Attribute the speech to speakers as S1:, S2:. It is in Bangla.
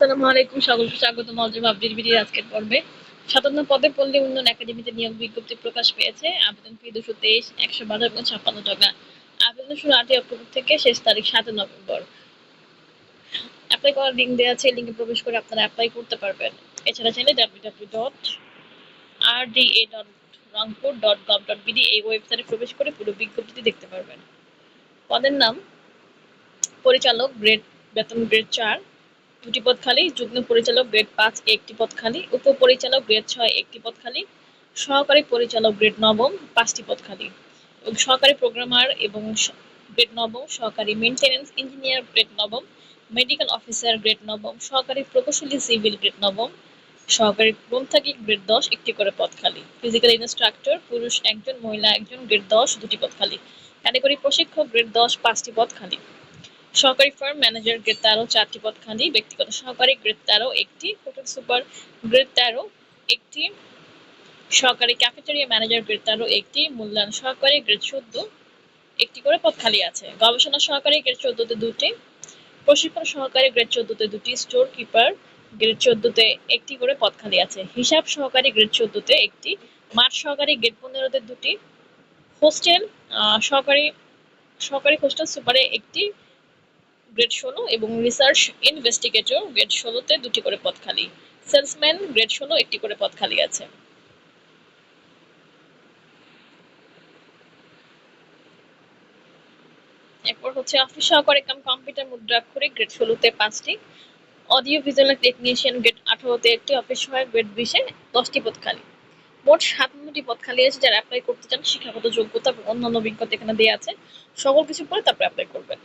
S1: আসসালামু আলাইকুম, সকলকে স্বাগত মজুব আব্দুল বিডির আজকের পর্বে। সাতান্ন পদে পল্লী উন্নয়ন একাডেমিতে নিয়োগ বিজ্ঞপ্তি প্রকাশ পেয়েছে। আবেদন ফি দুশো তেইশ, একশো এবং ছাপ্পান্ন টাকা। আবেদন শুরু আটই অক্টোবর থেকে শেষ তারিখ সাতই নভেম্বর। অ্যাপ্লাই করার লিঙ্ক দেওয়া আছে লিঙ্কে প্রবেশ করে আপনারা অ্যাপ্লাই করতে পারবেন। এছাড়া চাইলে W W dot R D A dot Rangpur dot gov dot BD এই ওয়েবসাইটে প্রবেশ করে পুরো বিজ্ঞপ্তিটি দেখতে পারবেন। পদের নাম, পরিচালক গ্রেড বেতন গ্রেড চার দুটি পদ খালি যুগ্ম পরিচালক গ্রেড পাঁচ একটি পদ খালি উপপরিচালক গ্রেড ছয় একটি পদ খালি সহকারী পরিচালক গ্রেড নবম পাঁচটি পদ খালি এবং সহকারী প্রোগ্রামার এবং গ্রেড নবম, সহকারী মেনটেন্যান্স ইঞ্জিনিয়ার গ্রেড নবম, মেডিকেল অফিসার গ্রেড নবম, সহকারী প্রকৌশলী সিভিল গ্রেড নবম, সহকারী গ্রন্থাকি গ্রেড দশ একটি করে পদ খালি ফিজিক্যাল ইনস্ট্রাক্টর পুরুষ একজন, মহিলা একজন, গ্রেড দশ দুটি পদ খালি ক্যাটাগরি প্রশিক্ষক, গ্রেড দশ পাঁচটি পদ খালি সহকারী ফার্ম ম্যানেজার গ্রেড তেরো চারটি পদ খালি ব্যক্তিগত সহকারী গ্রেড তেরো একটি, হোটেল সুপার গ্রেড তেরো একটি, সহকারী ক্যাফেটেরিয়া ম্যানেজার গ্রেড তেরো একটি মূল্যায়ন সহকারী গ্রেড চোদ্দ একটি করে পদ খালি আছে। গবেষণা সহকারী গ্রেড চোদ্দতে দুটি, প্রশিক্ষণ সহকারী গ্রেড চোদ্দতে দুটি স্টোর কিপার গ্রেড চোদ্দতে একটি করে পদ খালি আছে। হিসাব সহকারী গ্রেড চোদ্দতে একটি, মাঠ সহকারী গ্রেড পনেরোতে দুটি, হোস্টেল সহকারী সহকারী হোস্টেল সুপারে একটি গ্রেড ষোলো এবং রিসার্চ ইনভেস্টিগেটর গ্রেড ষোলোতে দুটি করে পদ খালি। সেলসম্যান গ্রেড ষোলো একটি করে পদ খালি আছে। এরপর হচ্ছে অফিস সহকারী কাম কম্পিউটার মুদ্রাক্ষরিক গ্রেড ষোলোতে পাঁচটি। অডিও ভিজুয়াল টেকনিশিয়ান গ্রেড আঠারোতে একটি, অফিস সহায়ক গ্রেড বিশে দশটি পদ খালি। মোট সাতান্নটি পদ খালি আছে যারা অ্যাপ্লাই করতে চান শিক্ষাগত যোগ্যতা এবং অন্যান্য অভিজ্ঞতা এখানে দেওয়া আছে। সকল কিছু পরে তারপরে অ্যাপ্লাই করবেন।